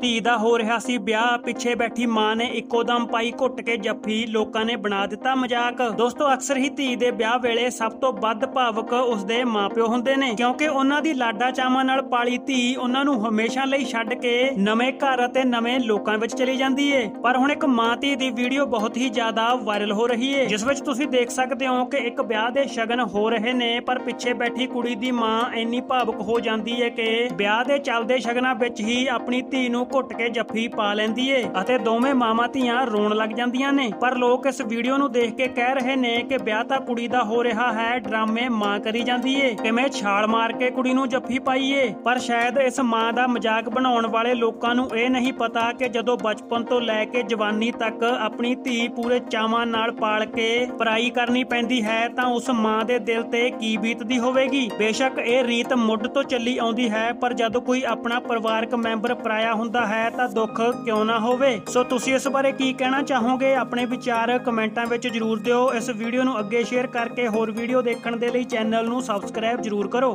ਧੀ ਦਾ ਹੋ ਰਿਹਾ ਸੀ ਵਿਆਹ। ਪਿੱਛੇ ਬੈਠੀ ਮਾਂ ਨੇ ਇੱਕੋਦਮ ਪਾਈ ਘੁੱਟ ਕੇ ਜੱਫੀ। ਲੋਕਾਂ ਨੇ ਬਣਾ ਦਿੱਤਾ ਮਜ਼ਾਕ। ਦੋਸਤੋ, ਅਕਸਰ ਹੀ ਧੀ ਦੇ ਵਿਆਹ ਵੇਲੇ ਸਭ ਤੋਂ ਵੱਧ ਭਾਵਕ ਉਸਦੇ ਮਾਪਿਓ ਹੁੰਦੇ ਨੇ, ਕਿਉਂਕਿ ਉਹਨਾਂ ਦੀ ਲਾਡਾ ਚਾਵਾਂ ਨਾਲ ਪਾਲੀ ਧੀ ਉਹਨਾਂ ਨੂੰ ਹਮੇਸ਼ਾ ਲਈ ਛੱਡ ਕੇ ਨਵੇਂ ਘਰ ਅਤੇ ਨਵੇਂ ਲੋਕਾਂ ਵਿੱਚ ਚਲੀ ਜਾਂਦੀ ਏ। ਪਰ ਹੁਣ ਇੱਕ ਮਾਂ ਧੀ ਦੀ ਵੀਡੀਓ ਬਹੁਤ ਹੀ ਜ਼ਿਆਦਾ ਵਾਇਰਲ ਹੋ ਰਹੀ ਏ, ਜਿਸ ਵਿੱਚ ਤੁਸੀਂ ਦੇਖ ਸਕਦੇ ਹੋ ਕਿ ਇੱਕ ਵਿਆਹ ਦੇ ਸ਼ਗਨ ਹੋ ਰਹੇ ਨੇ, ਪਰ ਪਿੱਛੇ ਬੈਠੀ ਕੁੜੀ ਦੀ ਮਾਂ ਇੰਨੀ ਭਾਵੁਕ ਹੋ ਜਾਂਦੀ ਏ ਕਿ ਵਿਆਹ ਦੇ ਚੱਲਦੇ ਸ਼ਗਨਾਂ ਵਿੱਚ ਹੀ ਆਪਣੀ ਧੀ ਨੂੰ ਘੁੱਟ ਕੇ ਜੱਫੀ ਪਾ ਲੈਂਦੀ ਏ ਅਤੇ ਦੋਵੇਂ ਮਾਵਾਂ ਧੀਆਂ ਰੋਣ ਲੱਗ ਜਾਂਦੀਆਂ ਨੇ। ਪਰ ਲੋਕ ਇਸ ਵੀਡੀਓ ਨੂੰ ਦੇਖ ਕੇ ਕਹਿ ਰਹੇ ਨੇ ਕਿ ਵਿਆਹ ਤਾਂ ਕੁੜੀ ਦਾ ਹੋ ਰਿਹਾ ਹੈ, ਡਰਾਮੇ ਮਾਂ ਕਰੀ ਜਾਂਦੀ ਏ, ਕਿਵੇਂ ਛਾਲ ਮਾਰ ਕੇ ਕੁੜੀ ਨੂੰ ਜੱਫੀ ਪਾਈਏ ਪਰ ਸ਼ਾਇਦ ਇਸ ਮਾਂ ਦਾ ਮਜ਼ਾਕ ਬਣਾਉਣ ਵਾਲੇ ਲੋਕਾਂ ਨੂੰ ਇਹ ਨਹੀਂ ਪਤਾ ਕਿ ਜਦੋਂ ਬਚਪਨ ਤੋਂ ਲੈ ਕੇ ਜਵਾਨੀ ਤੱਕ ਆਪਣੀ ਧੀ ਪੂਰੇ ਚਾਵਾਂ ਨਾਲ ਪਾਲ ਕੇ ਪਰਾਈ ਕਰਨੀ ਪੈਂਦੀ ਹੈ, ਤਾਂ ਉਸ ਮਾਂ ਦੇ ਦਿਲ ਤੇ ਕੀ ਬੀਤਦੀ ਹੋਵੇਗੀ? ਬੇਸ਼ੱਕ ਇਹ ਰੀਤ ਮੁੱਢ ਤੋਂ ਚੱਲੀ ਆਉਂਦੀ ਹੈ, ਪਰ ਜਦੋਂ ਕੋਈ ਆਪਣਾ ਪਰਿਵਾਰਕ ਮੈਂਬਰ ਪਰਾਇਆ ਹੁੰਦਾ ਹੈ ਤਾਂ ਦੁੱਖ ਕਿਉਂ ਨਾ ਹੋਵੇ? ਸੋ ਤੁਸੀਂ ਇਸ ਬਾਰੇ ਕੀ ਕਹਿਣਾ ਚਾਹੋਗੇ? ਆਪਣੇ ਵਿਚਾਰ ਕਮੈਂਟਾਂ ਵਿੱਚ ਜਰੂਰ ਦਿਓ। ਇਸ ਵੀਡੀਓ ਨੂੰ ਅੱਗੇ ਸ਼ੇਅਰ ਕਰਕੇ ਹੋਰ ਵੀਡੀਓ ਦੇਖਣ ਦੇ ਲਈ ਚੈਨਲ ਨੂੰ ਸਬਸਕ੍ਰਾਈਬ ਜਰੂਰ ਕਰੋ।